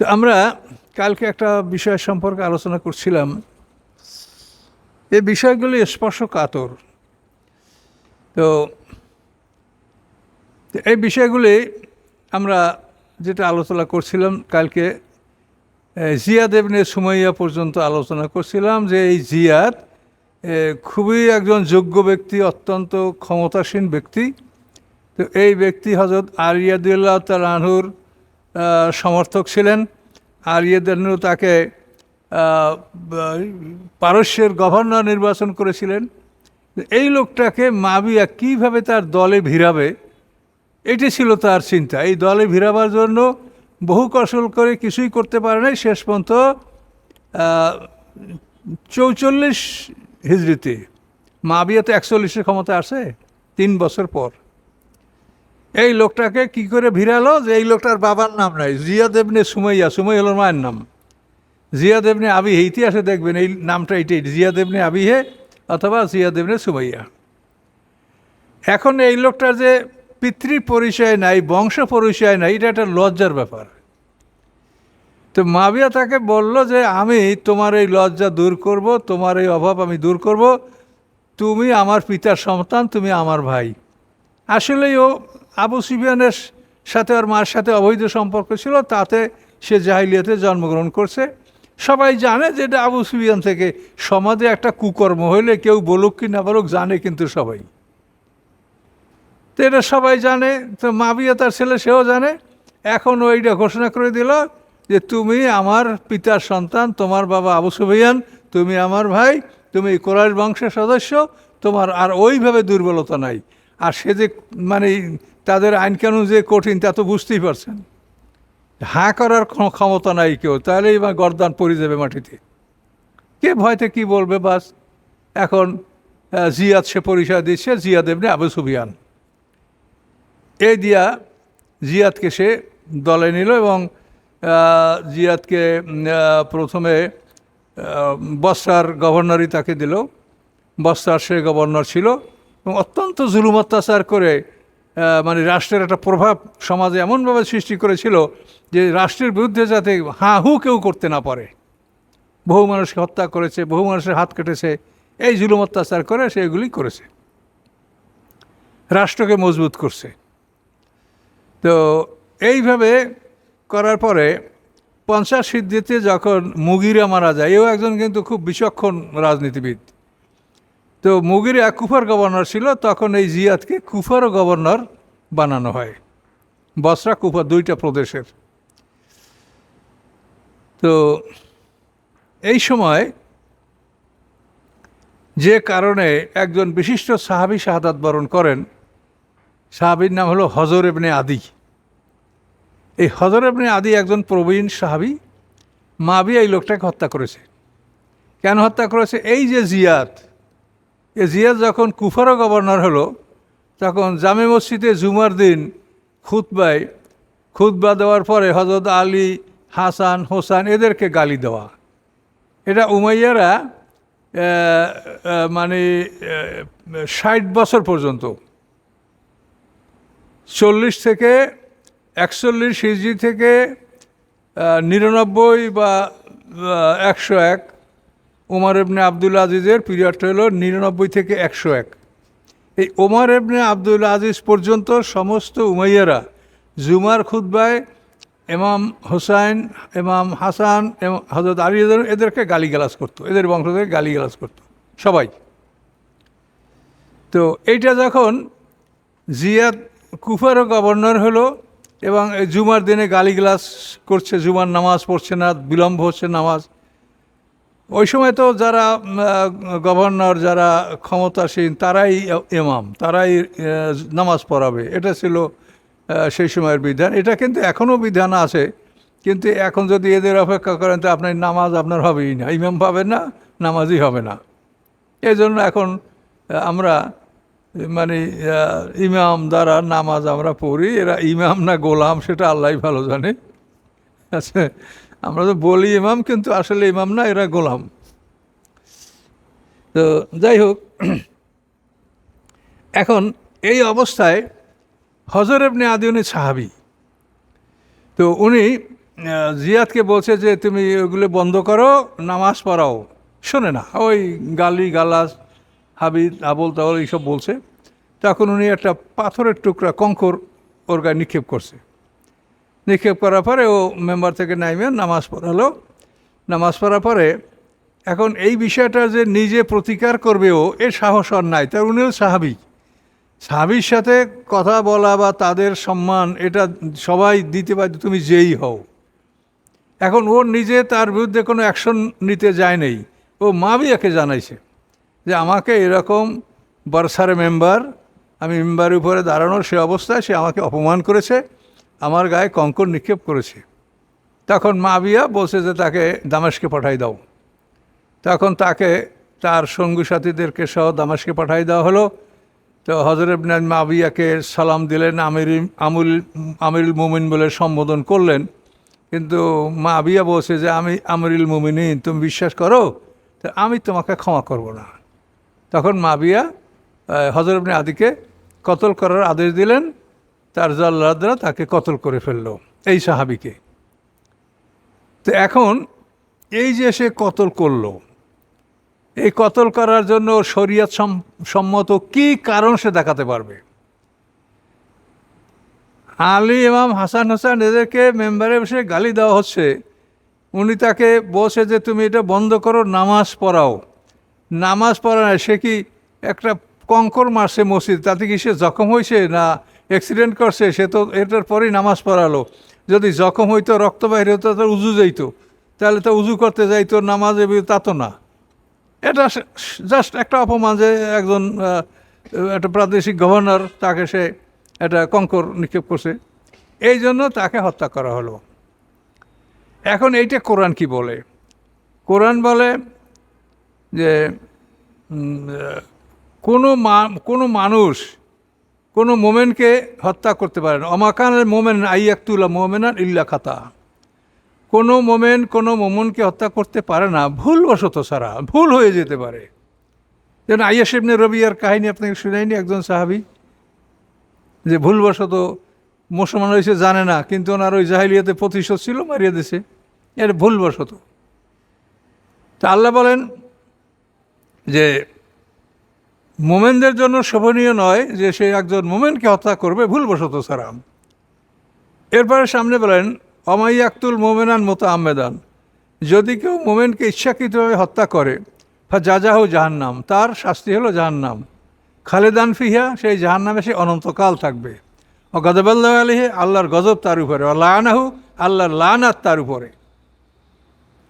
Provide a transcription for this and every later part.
তো আমরা কালকে একটা বিষয় সম্পর্কে আলোচনা করছিলাম। এই বিষয়গুলি স্পর্শকাতর। তো তো এই বিষয়গুলি আমরা যেটা আলোচনা করছিলাম কালকে এ, জিয়াদ এবনে সুমাইয়া পর্যন্ত আলোচনা করছিলাম যে এই জিয়াদ খুবই একজন যোগ্য ব্যক্তি অত্যন্ত ক্ষমতাসীন ব্যক্তি। তো এই ব্যক্তি হজরত আরিয়াদুল্লাহ তালাহুর সমর্থক ছিলেন। আরিয়াদুল্লাহ তাকে আহ, বা- পারস্যের গভর্নর নির্বাচন করেছিলেন। এই লোকটাকে মাবিয়া কীভাবে তার দলে ভিড়াবে এটি ছিল তার চিন্তা। এই দলে ভিড়াবার জন্য বহু কৌশল করে কিছুই করতে পারে নাই। শেষ পর্যন্ত চৌচল্লিশ হিজড়িতে মাবিয়া তো একচল্লিশের ক্ষমতা আছে তিন বছর পর। এই লোকটাকে কি করে ভিড়ালো যে এই লোকটার বাবার নাম নাই? জিয়া দেবনে সুমাইয়া সুমাই হলো মায়ের নাম। জিয়া দেবনে আবিহে ইতিহাসে দেখবেন এই নামটা এটাই জিয়া দেবনে আবিহে অথবা জিয়া দেবনে সুমাইয়া। এখন এই লোকটার যে পিতৃ পরিচয় নাই, বংশ পরিচয় নাই, এটা একটা লজ্জার ব্যাপার। তো মাবিয়া তাকে বলল যে, আমি তোমার এই লজ্জা দূর করব, তোমার এই অভাব আমি দূর করব। তুমি আমার পিতার সন্তান, তুমি আমার ভাই। আসলেই ও আবু সুফিয়ানের সাথে আর মার সাথে অবৈধ সম্পর্ক ছিল, তাতে সে জাহিলিয়াতে জন্মগ্রহণ করছে। সবাই জানে যে এটা আবু সুফিয়ান থেকে সমাজে একটা কুকর্ম হইলে কেউ বলুক কি না বলুক, জানে কিন্তু সবাই। তো এটা সবাই জানে, তো মাবিয়া তার ছেলে, সেও জানে। এখন ওইটা ঘোষণা করে দিল যে তুমি আমার পিতার সন্তান, তোমার বাবা আবু সুফিয়ান, তুমি আমার ভাই, তুমি কোরআশ বংশের সদস্য, তোমার আর ওইভাবে দুর্বলতা নাই। আর সে যে মানে তাদের আইন কানুন যে কঠিন, তা তো বুঝতেই পারছেন। হাঁ করার ক্ষমতা নাই কেউ, তাহলেই বা গরদান পড়ে যাবে মাটিতে। কে ভয়তে কি বলবে বাস? এখন জিয়াদ সে পরিচয় দিচ্ছে জিয়াদ এমনি আবু সুফিয়ান। এই দিয়া জিয়াদকে সে দলে নিল এবং জিয়াদকে প্রথমে বস্তার গভর্নরই তাকে দিল। বস্তার সে গভর্নর ছিল এবং অত্যন্ত জুলুম অত্যাচার করে মানে রাষ্ট্রের একটা প্রভাব সমাজে এমনভাবে সৃষ্টি করেছিল যে রাষ্ট্রের বিরুদ্ধে যাতে হাঁ হু কেউ করতে না পারে। বহু মানুষকে হত্যা করেছে, বহু মানুষের হাত কেটেছে, এই জুলুম অত্যাচার করে সেগুলি করেছে। রাষ্ট্রকে মজবুত করছে। তো এইভাবে করার পরে পঞ্চাশ সিদ্ধিতে যখন মুগিরা মারা যায়, এও একজন কিন্তু খুব বিচক্ষণ রাজনীতিবিদ। তো মুগিরা কুফার গভর্নর ছিল, তখন এই জিয়াদকে কুফারও গভর্নর বানানো হয়। বসরা কুফা দুইটা প্রদেশের। তো এই সময় যে কারণে একজন বিশিষ্ট সাহাবি শাহাদাত বরণ করেন, সাহাবির নাম হলো হজর এবনে আদি। এই হজর এবনে আদি একজন প্রবীণ সাহাবি মাবি এই লোকটাকে হত্যা করেছে। কেন হত্যা করেছে? এই যে জিয়াদ এ জিয়াদ যখন কুফারও গভর্নর হলো, তখন জামে মসজিদে জুমার দিন খুতবায়, খুতবা দেওয়ার পরে হজরত আলী, হাসান, হোসান এদেরকে গালি দেওয়া। এটা উমাইয়ারা মানে ষাট বছর পর্যন্ত। চল্লিশ থেকে একচল্লিশ হিজড়ি থেকে নিরানব্বই বা একশো এক ওমর এবনে আবদুল আজিজের পিরিয়ডটা হলো নিরানব্বই থেকে একশো এক। এই ওমর এবনে আবদুল আজিজ পর্যন্ত সমস্ত উমাইয়ারা জুমার খুদ্বায় এমাম হোসাইন এমাম হাসান হজরত আলী এদের- এদেরকে গালিগালাজ করতো, এদের বংশধরকে গালিগালাজ করতো, সবাই। তো এইটা যখন জিয়াদ কুফারও গভর্নর হলো এবং জুমার দিনে গালিগালাজ করছে, জুমার নামাজ পড়ছে না, বিলম্ব হচ্ছে নামাজ ওই সময় তো যারা গভর্নর, যারা ক্ষমতাসীন, তারাই ইমাম, তারাই নামাজ পড়াবে। এটা ছিল সেই সময়ের বিধান। এটা কিন্তু এখনও বিধান আছে, কিন্তু এখন যদি এদের অপেক্ষা করেন, তো আপনার নামাজ আপনার হবেই না। ইমাম পাবেন না, নামাজই হবে না। এই জন্য এখন আমরা মানে ইমাম দ্বারা নামাজ আমরা পড়ি। এরা ইমাম না গোলাম, সেটা আল্লাহ ভালো জানে। আচ্ছা আমরা তো বলি ইমাম, কিন্তু আসলে ইমাম না, এরা গোলাম। তো যাই হোক, এখন এই অবস্থায় হজর এবনে আদি উনি সাহাবি। তো উনি জিয়াদকে বলছে যে, তুমি ওগুলো বন্ধ করো, নামাজ পড়াও। শোনে না, ওই গালি গালাস হাবিদ আবল তাবল এইসব বলছে। তখন উনি একটা পাথরের টুকরা কঙ্কর ওর গায়ে নিক্ষেপ করছে। নিক্ষেপ করার পরে ও মেম্বার থেকে নাইমে নামাজ পড়ালো। নামাজ পড়ার পরে এখন এই বিষয়টা যে নিজে প্রতিকার করবে ও, এর সাহস আর নাই। তার উনিও সাহাবি। সাহাবির সাথে কথা বলা বা তাদের সম্মান, এটা সবাই দিতে পারে তুমি যেই হও। এখন ওর নিজে তার বিরুদ্ধে কোনো অ্যাকশন নিতে যায় নেই। ও মাবিয়াকে জানাইছে যে আমাকে এরকম বর্ষার মেম্বার, আমি মেম্বারের উপরে দাঁড়ানোর সে অবস্থায় সে আমাকে অপমান করেছে। আমার গায়ে কঙ্কর নিক্ষেপ করেছে। তখন মাবিয়া বলছে যে তাকে দামেশকে পাঠাই দাও। তখন তাকে, তার সঙ্গী সাথীদেরকে সহ দামেশকে পাঠাই দেওয়া হলো। তো হজরত মাবিয়াকে সালাম দিলেন আমির আমুল, আমিরুল মুমিন বলে সম্বোধন করলেন। কিন্তু মা আবিয়া বলছে যে, আমি আমিরুল মুমিনিন, তুমি বিশ্বাস করো? তো আমি তোমাকে ক্ষমা করব না। তখন মাবিয়া হজরত আদিকে কতল করার আদেশ দিলেন। তার জল্লাদরা তাকে কতল করে ফেলল, এই সাহাবিকে। তো এখন এই যে সে কতল করল, এই কতল করার জন্য শরিয়ত সম- সম্মত কি কারণ সে দেখাতে পারবে? আলী, ইমাম হাসান হোসেন এদেরকে মেম্বারে বসে গালি দেওয়া হচ্ছে। উনি তাকে বলছে যে, তুমি এটা বন্ধ করো, নামাজ পড়াও। নামাজ পড়া সে কি একটা কঙ্কর মারছে মসজিদ, তাতে কি সে জখম হয়েছে না অ্যাক্সিডেন্ট করছে, সে তো এটার পরেই নামাজ পড়ালো। যদি জখম হইতো, রক্ত বাইরে হতো তো উজু যাইতো। তাহলে তো উজু করতে যাইতো নামাজে তা তো না। এটা জাস্ট একটা অপমান যে একজন একটা প্রাদেশিক গভর্নর তাকে সে একটা কঙ্কর নিক্ষেপ করছে। এই জন্য তাকে হত্যা করা হলো। এখন এইটা কোরআন কি বলে? কোরআন বলে যে কোনো মা কোনো মানুষ কোনো মোমেনকে হত্যা করতে পারে না। অমাকানের মোমেন আইয়াক্তুল্লা মোমেনান ইল্লা খাতা। কোনো মোমেন কোনো মোমনকে হত্যা করতে পারে না, ভুলবশত সারা ভুল হয়ে যেতে পারে। যেন আইয়াস ইবনে রবিয়ার কাহিনী আপনাকে শুনাইনি একজন সাহাবি, যে ভুলবশত মুসলমান হয়েছে, জানে না, কিন্তু ওনার ওই জাহিলিয়াতে প্রতিশোধ ছিল, মারিয়ে দিছে। এটা ভুলবশত। তা আল্লাহ বলেন যে মোমেনদের জন্য শোভনীয় নয় যে সে একজন মোমেনকে হত্যা করবে, ভুলবশত ছাড়া এরপরে সামনে বলেন অমাইয়াক্তুল মোমেনান মতো আমেদান যদি কেউ মোমেনকে ইচ্ছাকৃতভাবে হত্যা করে ফা যাজাহ জাহান্নাম, তার শাস্তি হলো জাহান্নাম। খালেদান ফিহা, সেই জাহান্নামে সে অনন্তকাল থাকবে। ও গদবাল্লাহ আলহে আল্লাহর গজব তার উপরে। ও লানাহু আল্লাহর লানাত তার উপরে।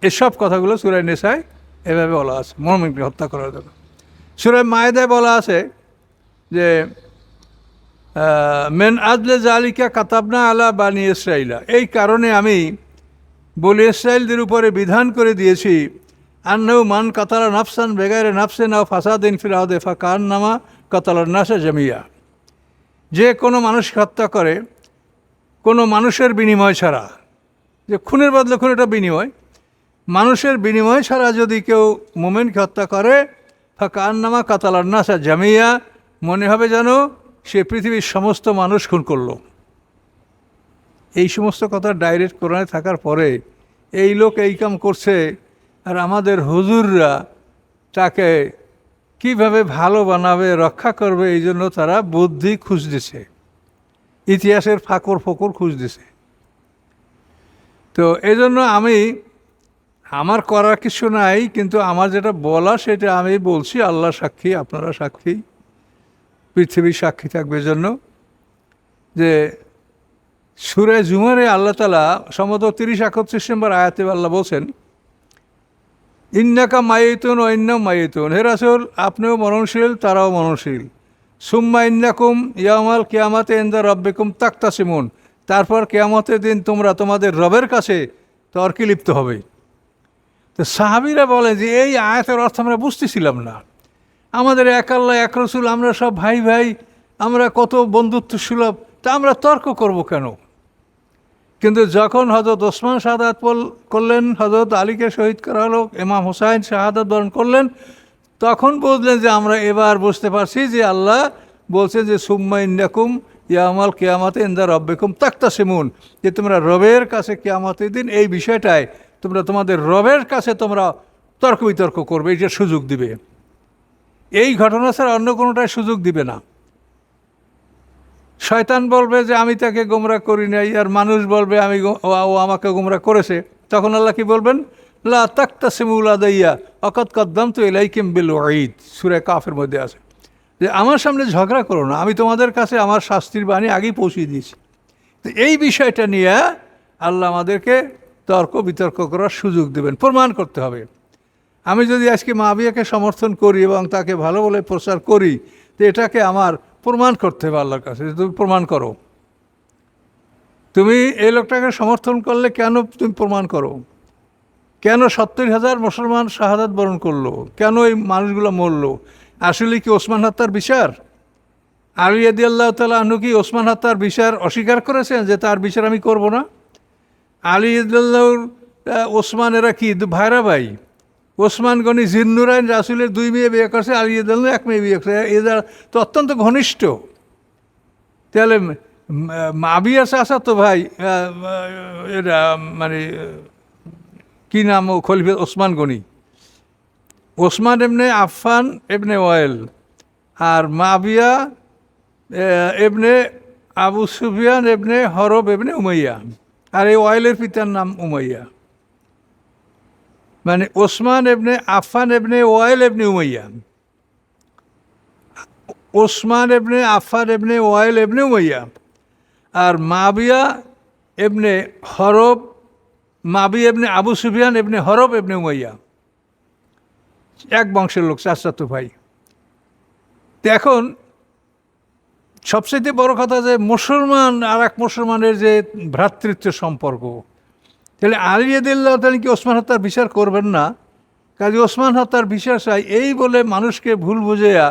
এসব কথাগুলো সুরায় নেশায় এভাবে বলা আছে, মোমেনকে হত্যা করার জন্য। সুরায় মায়েদায় বলা আছে যে মেন আদলে জালিকা কাতাবনা আলা বানি ইসরাইলা। এই কারণে আমি বলি ইসরায়েলদের উপরে বিধান করে দিয়েছি আন্নাউ মান কাতালা নাফসান বেগারে নাফসে নাও ফাসাদিন ফিরাউদে ফাকান নামা কাতালার নাসা জামিয়া। যে কোনো মানুষ হত্যা করে, কোনো মানুষের বিনিময় ছাড়া, যে খুনের বদলে খুন এটা বিনিময়। মানুষের বিনিময় ছাড়া যদি কেউ মোমেনকে হত্যা করে ফাঁকা নামা কাতালার নাসা জামিয়া, মনে হবে যেন সে পৃথিবীর সমস্ত মানুষ খুন করল। এই সমস্ত কথা ডাইরেক্ট কোরআনে থাকার পরে এই লোক এই কাম করছে আর আমাদের হুজুররা তাকে কীভাবে ভালো বানাবে, রক্ষা করবে, এই জন্য তারা বুদ্ধি খুঁজতেছে ইতিহাসের ফাঁকর ফকর খুঁজতেছে তো এই জন্য আমি আমার করার কিছু নাই, কিন্তু আমার যেটা বলা সেটা আমি বলছি আল্লাহ সাক্ষী, আপনারা সাক্ষী, পৃথিবীর সাক্ষী থাকবে জন্য যে সুরে জুমারে আল্লাহ তালা সম্ভবত তিরিশ একত্রিশ নম্বর আয়াতে আল্লাহ বলছেন, ইন্নাকা মাইতুন ও ইন্না মাইতুন। হে রাসুল, আপনিও মরণশীল, তারাও মরণশীল। সুম্মা ইন্নাকুম ইয়ামাল কেয়ামাতে ইন্দা রব্বেকুম তাক্তাসিমুন। তারপর কেয়ামতের দিন তোমরা তোমাদের রবের কাছে তর্কে লিপ্ত হবে। তো সাহাবিরা বলে যে এই আয়াতের অর্থ আমরা বুঝতেছিলাম না। আমাদের এক আল্লাহ, এক রসুল, আমরা সব ভাই ভাই, আমরা কত বন্ধুত্ব সুলভ তা আমরা তর্ক করব কেন? কিন্তু যখন হজরত ওসমান শাহাদাত বল- করলেন হজরত আলীকে শহীদ করা হলো, ইমাম হুসাইন শাহাদাত বরণ করলেন, তখন বুঝলেন যে আমরা এবার বুঝতে পারছি যে আল্লাহ বলছেন যে, সুম্মা ইন্নাকুম ইয়ামাল কেয়ামাতে ইন্দা রব্বেকুম তাক্তা সেমুন যে তোমরা রবের কাছে কেয়ামতের দিন এই বিষয়টায় তোমরা তোমাদের রবের কাছে তোমরা তর্ক বিতর্ক করবে এটা সুযোগ দিবে। এই ঘটনা ছাড়া অন্য কোনোটায় সুযোগ দিবে না। শয়তান বলবে যে, আমি তাকে গোমরা করি নাই। আর মানুষ বলবে, আমি ও- আমাকে গোমরা করেছে। তখন আল্লাহ কি বলবেন? লা তাক্তা সেমুলা দাইয়া অকত কদ্দাম তো এলাইকিম বিল ওয়াইদ সুরে কাফের মধ্যে আছে। যে, আমার সামনে ঝগড়া করো না, আমি তোমাদের কাছে আমার শাস্তির বাণী আগেই পৌঁছিয়ে দিয়েছি। তো এই বিষয়টা নিয়ে আল্লাহ আমাদেরকে তর্ক বিতর্ক করার সুযোগ দেবেন, প্রমাণ করতে হবে। আমি যদি আজকে মাবিয়াকে সমর্থন করি এবং তাকে ভালো বলে প্রচার করি, তো এটাকে আমার প্রমাণ করতে হবে আল্লাহর কাছে তুমি প্রমাণ করো। তুমি এই লোকটাকে সমর্থন করলে কেন তুমি প্রমাণ করো? কেন সত্তর হাজার মুসলমান শাহাদাত বরণ করল? কেন এই মানুষগুলো মরলো? আসলে কি ওসমান হাত্তার বিচার? আলী আদি আল্লাহ তালা আনু কি ওসমান হাত্তার বিচার অস্বীকার করেছেন যে তার বিচার আমি করব না? আলী আদাল্লাহর ওসমান এরা কি? ভাইরা ভাই। ওসমান গনি জিন্নুরাইন রাসুলের দুই মেয়ে বিয়ে করছে, আলী আদাল্লাহ এক মেয়ে বিয়ে করছে। এরা তো অত্যন্ত ঘনিষ্ঠ। তাহলে মাবিয়া চাষা তো ভাই এরা মানে কি নাম ও খলিফা ওসমান গনি। ওসমান এমনে আফফান এবনে ওয়েল আর মাবিয়া এবনে আবু সুফিয়ান এবনে হরব এবনে উমাইয়া। আর এই ওয়েলের পিতার নাম উমাইয়া। মানে ওসমান এবনে আফফান এবনে ওয়েল এবনে উমাইয়া। ওসমান এবনে আফফান এবনে ওয়েল এবনে উমাইয়া। আর মাবিয়া এবনে হরব মাবি এবনে আবু সুফিয়ান এবনে হরব এবনে উমাইয়া। এক বংশের লোক চাচাতো ভাই। এখন সবচেয়ে বড় কথা যে মুসলমান আর এক মুসলমানের যে ভ্রাতৃত্ব সম্পর্ক, তাহলে আলিয়াদিল্লাহ তাহলে কি ওসমান হত্যার বিচার করবেন না? কাজে ওসমান হত্যার বিচার চাই, এই বলে মানুষকে ভুল বুঝেয়া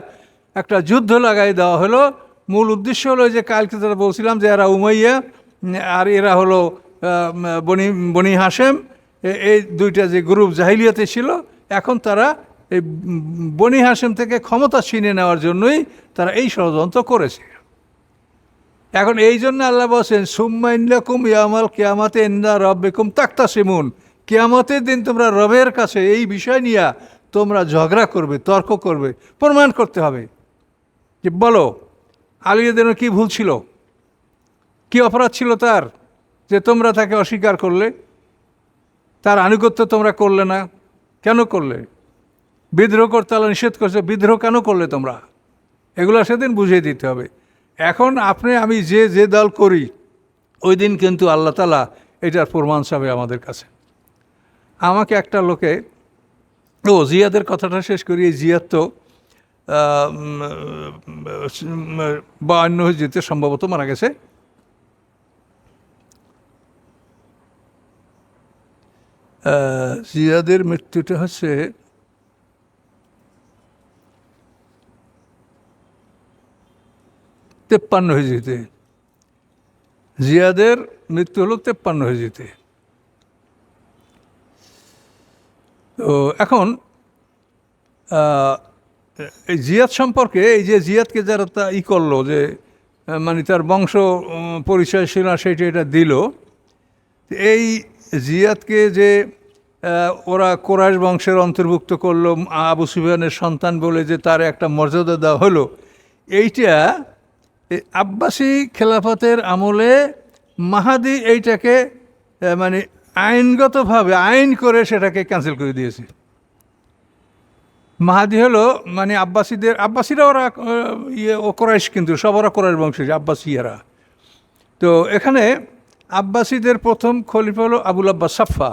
একটা যুদ্ধ লাগাই দেওয়া হলো। মূল উদ্দেশ্য হলো যে কালকে তারা বলছিলাম যে এরা উমাইয়া, আর এরা হলো বনি বনি হাসেম এই দুইটা যে গ্রুপ জাহিলিয়াতে ছিল, এখন তারা এই বনি হাসেম থেকে ক্ষমতা ছিনে নেওয়ার জন্যই তারা এই ষড়যন্ত্র করেছে। এখন এই জন্য আল্লাহ বলছেন সুম্মাইন্লাকুম ইয়ামাল কেয়ামাতে ইন্দা রব্বেকুম তাক্তা সিমুন কেয়ামতের দিন তোমরা রবের কাছে এই বিষয় নিয়ে তোমরা ঝগড়া করবে, তর্ক করবে, প্রমাণ করতে হবে। যে বলো আলিয়াদের কি ভুল ছিল? কি অপরাধ ছিল তার? যে তোমরা তাকে অস্বীকার করলে? তার আনুগত্য তোমরা করলে না? কেন করলে? বিদ্রোহ করতে আল্লাহ নিষেধ করছে, বিদ্রোহ কেন করলে তোমরা? এগুলো সেদিন বুঝিয়ে দিতে হবে। এখন আপনি, আমি যে যে দল করি, ওই দিন কিন্তু আল্লাহ তালা এটার প্রমাণ চাবে আমাদের কাছে। আমাকে একটা লোকে, ও জিয়াদের কথাটা শেষ করি, এই জিয়াদ তো বায়ান্ন যেতে সম্ভবত মারা গেছে। জিয়াদের মৃত্যুটা হচ্ছে তেপ্পান্ন হিজড়িতে জিয়াদের মৃত্যু হলো তেপ্পান্ন হিজড়িতে তো এখন এই জিয়াদ সম্পর্কে, এই যে জিয়াদকে যারা তা ই করল যে মানে তার বংশ পরিচয় ছিল না, সেটা এটা দিল এই জিয়াদকে যে ওরা কোরআশ বংশের অন্তর্ভুক্ত করল, আবু সুফিয়ানের সন্তান বলে যে তার একটা মর্যাদা দেওয়া হলো, এইটা এই আব্বাসী খেলাফতের আমলে মাহাদি এইটাকে মানে আইনগতভাবে, আইন করে সেটাকে ক্যান্সেল করে দিয়েছে। মাহাদি হলো মানে আব্বাসীদের, আব্বাসীরা ওরা ইয়ে ও কিন্তু, সব ওরা কোরাইশ বংশের আব্বাসিয়ারা তো এখানে আব্বাসীদের প্রথম খলিফা হলো আবুল আব্বাস সাফা,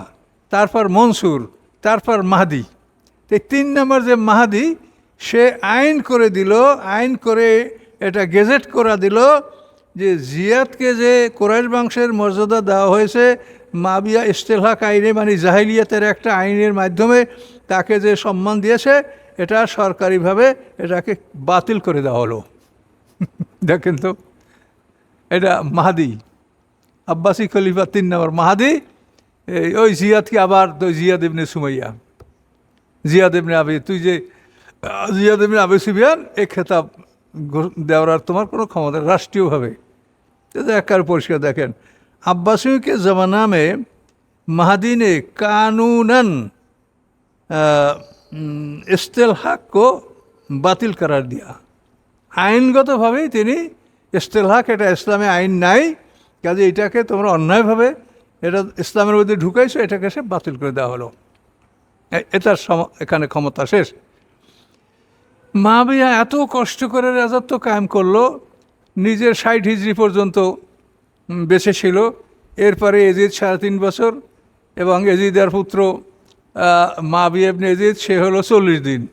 তারপর মনসুর, তারপর মাহাদি। এই তিন নম্বর যে মাহাদি, সে আইন করে দিল, আইন করে এটা গেজেট করা দিল যে জিয়াদকে যে কোরাইশ বংশের মর্যাদা দেওয়া হয়েছে, মাবিয়া ইস্তেলহাক আইনে মানে জাহিলিয়াতের একটা আইনের মাধ্যমে তাকে যে সম্মান দিয়েছে, এটা সরকারিভাবে এটাকে বাতিল করে দেওয়া হলো। দেখেন তো, এটা মাহাদি, আব্বাসি খলিফা তিন নম্বর মাহাদি ওই জিয়াদকে আবার তো জিয়াদ ইবনে সুমাইয়া। জিয়াদ ইবনে আবি, তুই যে, জিয়াদ ইবনে আবি সুবিয়ান এই খেতাব দেওয়ার আর তোমার কোনো ক্ষমতা রাষ্ট্রীয়ভাবে। একার পরিষ্কার দেখেন। আব্বাসীকে জামানা মে মাহাদিনে কানুনান ইস্তেল হাককে বাতিল করার দিয়া। আইনগতভাবেই তিনি ইস্তেল হাক এটা ইসলামে আইন নাই। কাজে এটাকে তোমরা অন্যায়ভাবে এটা ইসলামের মধ্যে ঢুকাইছো, এটাকে সে বাতিল করে দেওয়া হলো। এটার এখানে ক্ষমতা শেষ। মাবিয়া এত কষ্ট করে রাজত্ব কায়েম করল, নিজের ষাট হিজড়ি পর্যন্ত বেঁচে ছিল। এরপরে এজিদ সাড়ে তিন বছর এবং এজিদার পুত্র মাবিয়া ইবনে এজিদ, সে হলো চল্লিশ দিন।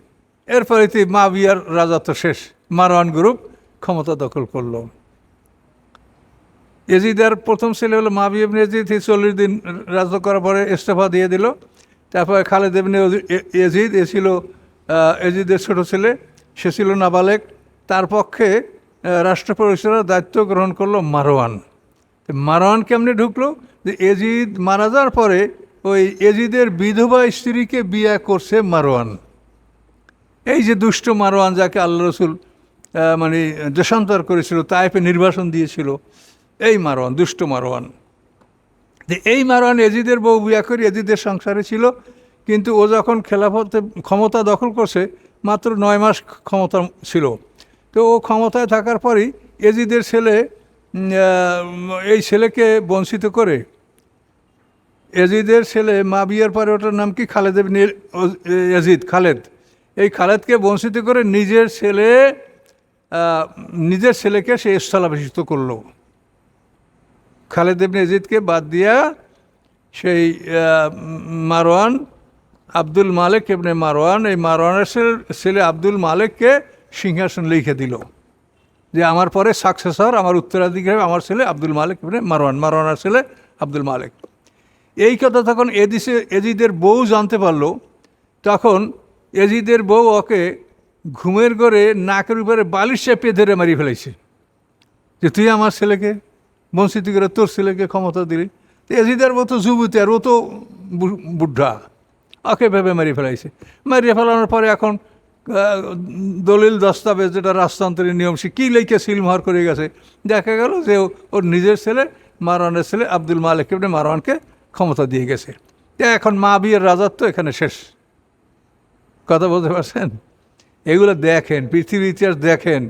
এরপরে তি মাবিয়ার রাজত্ব শেষ। মারওয়ান গ্রুপ ক্ষমতা দখল করল। এজিদার প্রথম ছেলে হলো মাবি ইবনে এজিদ চল্লিশ দিন রাজত্ব করার পরে ইস্তফা দিয়ে দিল। তারপরে খালেদ ইবনে ওজি- এ- এজিদ, এ ছিল এজিদের ছোটো ছেলে। সে ছিল নাবালেক তার পক্ষে রাষ্ট্র পরিচালনার দায়িত্ব গ্রহণ করল মারোয়ান মারোয়ান কেমনে ঢুকলো? যে এজিদ মারা যাওয়ার পরে ওই এজিদের বিধবা স্ত্রীকে বিয়ে করছে মারোয়ান এই যে দুষ্ট মারোয়ান যাকে আল্লাহ রসুল মানে দেশান্তর করেছিল তাইপে নির্বাসন দিয়েছিল, এই মারোয়ান দুষ্ট মারোয়ান যে এই মারওয়ান এজিদের বউ বিয়া করে এজিদের সংসারে ছিল, কিন্তু ও যখন খেলাফতে ক্ষমতা দখল করছে মাত্র নয় মাস ক্ষমতা ছিল। তো ও ক্ষমতায় থাকার পরই এজিদের ছেলে এই ছেলেকে বঞ্চিত করে। এজিদের ছেলে মা বিয়ের পরে ওটার নাম কি? খালেদ এজিদ খালেদ। এই খালেদকে বঞ্চিত করে নিজের ছেলে নিজের ছেলেকে সে স্থলাভিষিক্ত করল। খালেদ ইবনে এজিদকে বাদ দিয়া সেই আহ, মারওয়ান আব্দুল মালিক ইবনে মারওয়ান, এই মারওয়ানের ছেলে- আব্দুল মালিককে সিংহাসন লিখে দিল যে আমার পরে সাকসেসর আমার উত্তরাধিকারী, আমার ছেলে আব্দুল মালিক ইবনে মারওয়ান, মারওয়ানের ছেলে আব্দুল মালিক। এই কথা তখন এদিসে, এজিদের বউ জানতে পারল। তখন এজিদের বউ ওকে ঘুমের ঘরে নাকের উপরে বালিশ চেপে ধরে মারি ফেলেছে। যে তুই আমার ছেলেকে, বঞ্চিত করে তোর ছেলেকে ক্ষমতা দিলি। তো এজিদের বউ তো যুবতী, আর ও তো বু- ওকে ভেবে মারি ফেলাইছে। মারিয়ে ফেলানোর পরে এখন দলিল, দস্তাবেজ, যেটা রাজতান্ত্রিক নিয়ম, সে কী লেখে সিলমোহর করে গেছে। দেখা গেল যে ওর নিজের ছেলে মারওয়ানের ছেলে আব্দুল মালিক ইবনে মারওয়ানকে ক্ষমতা দিয়ে গেছে। এখন মা বিয়ের রাজত্ব এখানে শেষ। কথা বলতে পারছেন? এগুলো দেখেন, পৃথিবীর ইতিহাস দেখেন।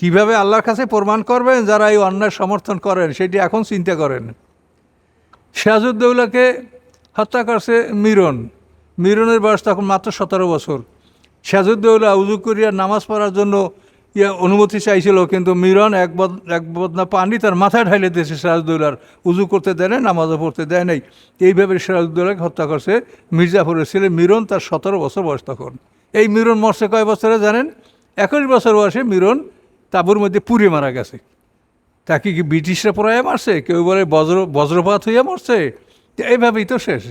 কীভাবে আল্লাহর কাছে প্রমাণ করবেন যারা এই অন্যায় সমর্থন করেন, সেটি এখন চিন্তা করেন। সিরাজউদ্দৌলাকে হত্যা করছে মিরন। মিরনের বয়স তখন মাত্র সতেরো বছর। সিরাজউদ্দৌলা উজু করিয়া নামাজ পড়ার জন্য ইয়ে অনুমতি চাইছিল, কিন্তু মিরন এক বদ, এক বদনা পানি তার মাথায় ঢাইলে দিয়েছে সিরাজউদ্দৌলার উজু করতে দেয় নাই, নামাজও পড়তে দেয় নাই। এইভাবে সিরাজউদ্দৌলাকে হত্যা করছে মির্জাফরের ছেলে মিরন, তার সতেরো বছর বয়স তখন। এই মিরন মরছে কয় বছরে জানেন? একুশ বছর বয়সে মিরন তাঁবুর মধ্যে পুড়ে মারা গেছে। তাকে কি ব্রিটিশরা পড়াইয়া মারছে? কেউ বলে বজ্র, বজ্রপাত হইয়া মরছে? এইভাবেই তো শেষ।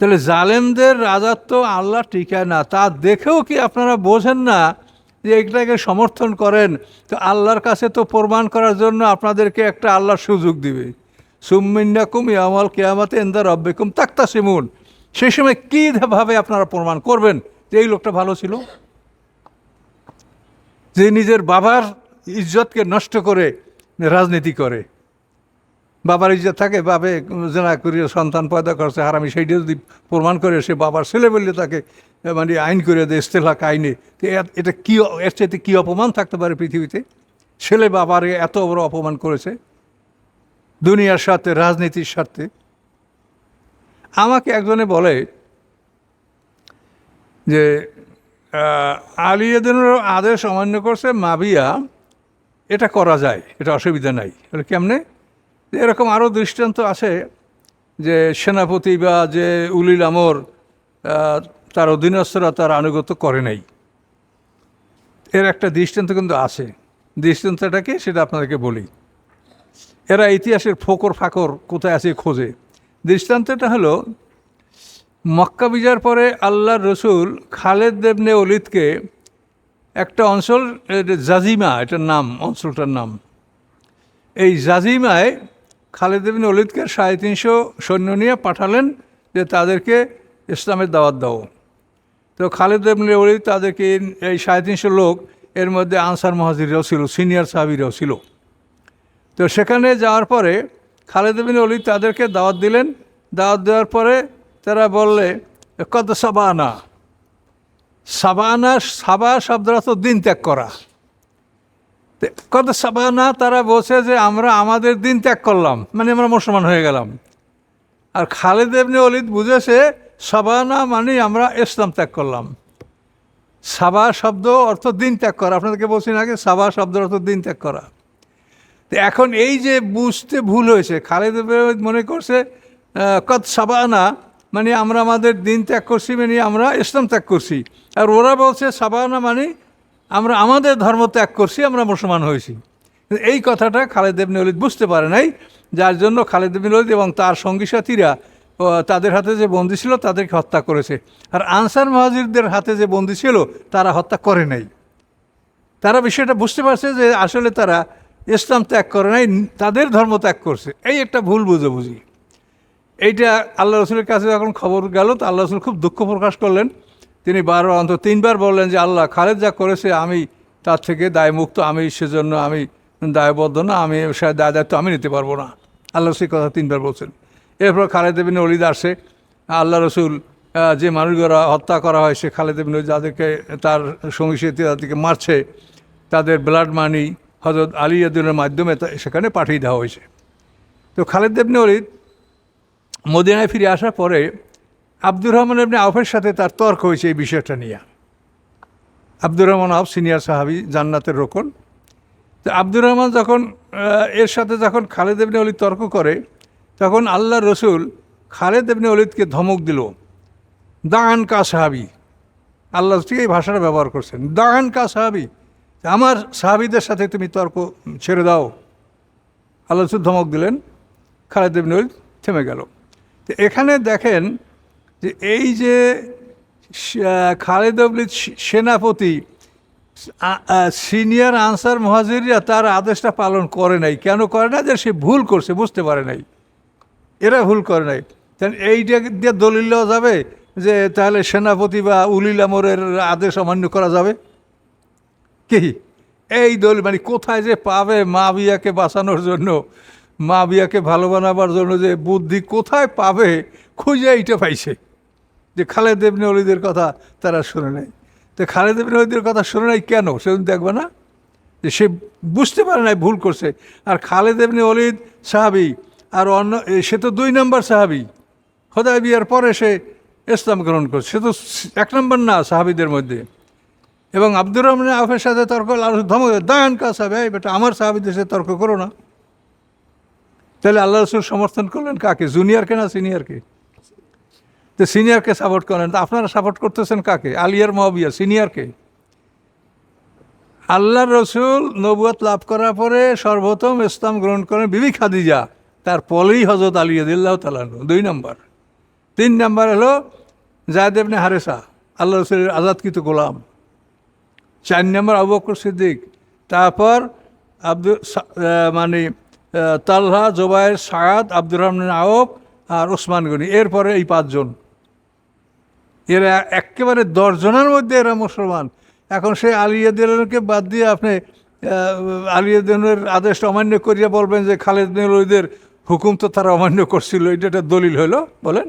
তাহলে জালেমদের রাজত্ব আল্লাহ টিকায় না, তা দেখেও কি আপনারা বোঝেন না যে এটাকে সমর্থন করেন? তো আল্লাহর কাছে তো প্রমাণ করার জন্য আপনাদেরকে একটা আল্লাহর সুযোগ দিবে। সুমিন্নাকুম ইয়ামাল কেয়ামাতে এন্দার রব্বেকুম তাক্তা সিমুন সেই সময় কী ভাবে আপনারা প্রমাণ করবেন যে এই লোকটা ভালো ছিল? যে নিজের বাবার ইজ্জতকে নষ্ট করে রাজনীতি করে। বাবার ইজ্জত থাকে বাবে জেনা করিয়ে সন্তান পয়দা করছে। আর আমি সেইটা যদি প্রমাণ করে সে বাবার ছেলে বললে তাকে মানে আইন করে দেয় ইস্তেলাক আইনে তো এটা কী এর চাইতে কী অপমান থাকতে পারে পৃথিবীতে? ছেলে বাবার এত বড় অপমান করেছে দুনিয়ার স্বার্থে রাজনীতির স্বার্থে। আমাকে একজনে বলে যে আহ, আলী এদিনের আদেশ অমান্য করছে মাবিয়া এটা করা যায় এটা অসুবিধা নাই। কেমনে? এরকম আরও দৃষ্টান্ত আছে যে সেনাপতি বা যে উলিল আমর তার অধীনস্থরা তার আনুগত্য করে নাই। এর একটা দৃষ্টান্ত কিন্তু আছে। দৃষ্টান্তটা কি? সেটা আপনাদেরকে বলি। এরা ইতিহাসের ফোকর ফাকর কোথায় আছে খোঁজে। দৃষ্টান্তটা হলো, মক্কা বিজয়ের পরে আল্লাহর রসুল খালেদ দেবনে অলিদকে একটা অঞ্চল জাজিমা, এটার নাম, অঞ্চলটার নাম। এই জাজিমায় খালেদ দেবিন অলিদকে সাড়ে তিনশো সৈন্য নিয়ে পাঠালেন যে তাদেরকে ইসলামের দাওয়াত দাও। তো খালেদ দেবনে অলিদ তাদেরকে এই সাড়ে তিনশো লোক এর মধ্যে আনসার মহাজিরাও ছিল, সিনিয়র সাহাবিরাও ছিল। তো সেখানে যাওয়ার পরে খালেদ বিন অলি তাদেরকে দাওয়াত দিলেন। দাওয়াত দেওয়ার পরে তারা বললে কত সাবানা? সাবানা, সাবা শব্দের অর্থ দিন ত্যাগ করা। তো কত সাবানা, তারা বলছে যে আমরা আমাদের দিন ত্যাগ করলাম। মানে আমরা মুসলমান হয়ে গেলাম। আর খালেদ এমনি অলিদ বুঝেছে, সাবানা মানে আমরা ইসলাম ত্যাগ করলাম। সাবা শব্দ অর্থ দিন ত্যাগ করা। আপনাদেরকে বলছি না আগে, সাবা শব্দ অর্থ দিন ত্যাগ করা। তো এখন এই যে বুঝতে ভুল হয়েছে, খালেদ মনে করছে কত সাবানা মানে আমরা আমাদের দিন ত্যাগ করছি মানে আমরা ইসলাম ত্যাগ করছি। আর ওরা বলছে সাবানা মানে আমরা আমাদের ধর্ম ত্যাগ করছি, আমরা মুসলমান হয়েছি। এই কথাটা খালেদ ইবনে ওলীদ বুঝতে পারে নাই, যার জন্য খালেদ ইবনে ওলীদ এবং তার সঙ্গী সাথীরা তাদের হাতে যে বন্দি ছিল তাদেরকে হত্যা করেছে। আর আনসার মহাজিরদের হাতে যে বন্দি ছিল, তারা হত্যা করে নাই। তারা বিষয়টা বুঝতে পারছে যে আসলে তারা ইসলাম ত্যাগ করে নাই, তাদের ধর্ম ত্যাগ করছে। এই একটা ভুল বুঝি এইটা আল্লাহ রসুলের কাছে যখন খবর গেল, তো আল্লাহ রসুল খুব দুঃখ প্রকাশ করলেন। তিনি বারবার অন্তত তিনবার বললেন যে, আল্লাহ খালেদ যা করেছে, আমি তার থেকে দায়মুক্ত, আমি সেজন্য আমি দায়বদ্ধ না, আমি সে দায় দায়িত্ব আমি নিতে পারব না। আল্লাহ রসুল কথা তিনবার বলছেন। এরপর খালেদ বিন অলিদ আসে। আল্লাহ রসুল যে মানুষগুলো হত্যা করা হয়, সে খালেদ বিন যাদেরকে তার সঙ্গী সাথী তাদেরকে মারছে, তাদের ব্লাড মানি হজরত আলী আদিনের মাধ্যমে সেখানে পাঠিয়ে দেওয়া হয়েছে। তো খালেদ দেবনে অলিদ মদিনায় ফিরে আসার পরে আব্দুর রহমান এমনি আউফের সাথে তার তর্ক হয়েছে এই বিষয়টা নিয়ে। আব্দুর রহমান আউফ সিনিয়র সাহাবি জান্নাতের রোকন। তো আব্দুর রহমান যখন এর সাথে যখন খালেদ এবনে অলিদ তর্ক করে, তখন আল্লাহ রসুল খালেদ এবনে অলিদকে ধমক দিল, দান কা সাহাবি। আল্লাহ ঠিক এই ভাষাটা ব্যবহার করছেন, দান কা সাহাবি। আমার সাহাবিদের সাথে তুমি তর্ক ছেড়ে দাও। আল্লাহ রসুল ধমক দিলেন, খালেদ ইবনে ওলীদ থেমে গেল। তো এখানে দেখেন যে এই যে খালেদ অবলিদ সেনাপতি সিনিয়র আনসার মহাজিরা তার আদেশটা পালন করে নাই। কেন করে না? যে সে ভুল করছে, বুঝতে পারে নাই। এরা ভুল করে নাই। তাহলে এইটা দিয়ে দলিল যাবে যে তাহলে সেনাপতি বা উলিল আমরের আদেশ অমান্য করা যাবে? কি? এই দলিল মানে কোথায় যে পাবে মা বিয়াকে বাঁচানোর জন্য মা বিয়াকে ভালো বানাবার জন্য যে বুদ্ধি কোথায় পাবে, খুঁজে এইটা পাইছে। যে খালেদ এবনে অলিদের কথা তারা শুনে নেয় তো খালেদ এবনে অলিদের কথা শুনে নাই কেন? সেদিন দেখবে না? যে সে বুঝতে পারে নাই, ভুল করছে। আর খালেদ এবনে অলিদ সাহাবি, আর অন্য সে তো দুই নম্বর সাহাবি। খোদাই বিয়ার পরে সে ইসলাম গ্রহণ করছে। সে তো এক নম্বর না সাহাবিদের মধ্যে। এবং আব্দুর রহমান আফের সাথে তর্ক আল্লাহ ধমক দান কা সাহেব, এই বেটা, আমার সাহাবিদের সাথে তর্ক করো না। তাহলে আল্লাহ রসুল সমর্থন করলেন কাকে? জুনিয়রকে না সিনিয়রকে? তো সিনিয়রকে সাপোর্ট করেন আপনারা সাপোর্ট করতেছেন কাকে? আলিয়ার মহাবিয়া সিনিয়রকে আল্লাহ রসুল নবুয়াত লাভ করার পরে সর্বপ্রথম ইসলাম গ্রহণ করেন বিবি খাদিজা। তার পলেই হজরত আলিয়াদিল্লাহ তালানু দুই নম্বর। তিন নম্বর হলো জায়দেবনে হারেসা আল্লাহ রসুলের আজাদকৃত গোলাম। চার নম্বর আবু সিদ্দিক। তারপর আব্দুল মানে তালহা জোবায়ের সায়াদ আব্দুর রহমান আওব আর ওসমান গনি। এরপরে এই পাঁচজন। এরা একেবারে দশজনের মধ্যে এরা মুসলমান। এখন সেই আলিয়াদিনকে বাদ দিয়ে আপনি আলিয়াদিনের আদেশটা অমান্য করিয়া বলবেন যে খালেদ বিন হুকুম তো তারা অমান্য করছিল, এটা একটা দলিল হলো বলেন।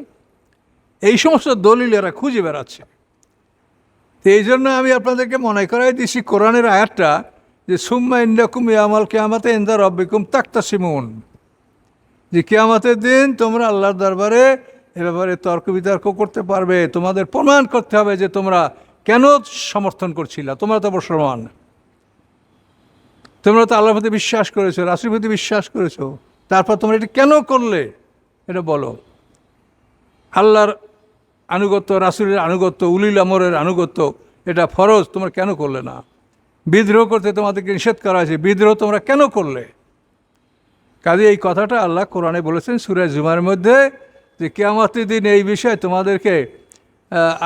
এই সমস্ত দলিল এরা খুঁজে বেড়াচ্ছে। এই জন্য আমি আপনাদেরকে মনে করাই দিছি, কোরআনের আয়াতটা যে, সুম্মা ইন্দাকুম ইয়ামাল কেয়ামাতে ইন্দা রব্বিকুম তাক্তা সিমুন যে, কেয়ামাতের দিন তোমরা আল্লাহর দরবারে এ ব্যাপারে তর্ক বিতর্ক করতে পারবে। তোমাদের প্রমাণ করতে হবে যে তোমরা কেন সমর্থন করছিলা। তোমরা তো মুসলমান তোমরা তো আল্লাহর প্রতি বিশ্বাস করেছ, রাসুলের প্রতি বিশ্বাস করেছ। তারপর তোমরা এটা কেন করলে? এটা বলো। আল্লাহর আনুগত্য, রাসুলের আনুগত্য, উলিল আমরের আনুগত্য, এটা ফরজ, তোমরা কেন করলে না? বিদ্রোহ করতে তোমাদেরকে নিষেধ করা হয়েছে। বিদ্রোহ তোমরা কেন করলে? কাজে এই কথাটা আল্লাহ কোরআনে বলেছেন সুরাজ জুমার মধ্যে যে কেয়ামতের দিন এই বিষয়ে তোমাদেরকে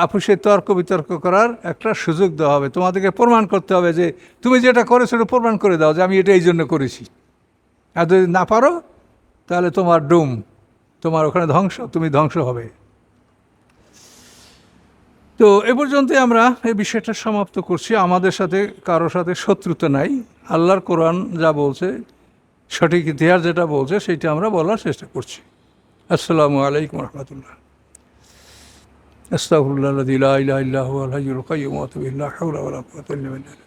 আপুসে তর্ক বিতর্ক করার একটা সুযোগ দেওয়া হবে। তোমাদেরকে প্রমাণ করতে হবে যে তুমি যেটা করেছ সেটা প্রমাণ করে দাও যে আমি এটা এই জন্য করেছি। আর যদি না পারো, তাহলে তোমার ডুম, তোমার ওখানে ধ্বংস, তুমি ধ্বংস হবে। তো এ পর্যন্তই আমরা এই বিষয়টা সমাপ্ত করছি। আমাদের সাথে কারোর সাথে শত্রুতা নাই। আল্লাহর কোরআন যা বলছে, সঠিক ইতিহাস যেটা বলছে, সেটা আমরা বলার চেষ্টা করছি। আসসালামু আলাইকুম রহমতুল্লাহ আস্তাগফিরুল্লাহ আল্লাযী লা ইলাহা ইল্লা হুয়াল হাইয়ুল কাইয়্যুম ওয়া আতুবু ইলাইহি লা হাওলা ওয়া লা কুওয়াতা ইল্লা বিল্লাহ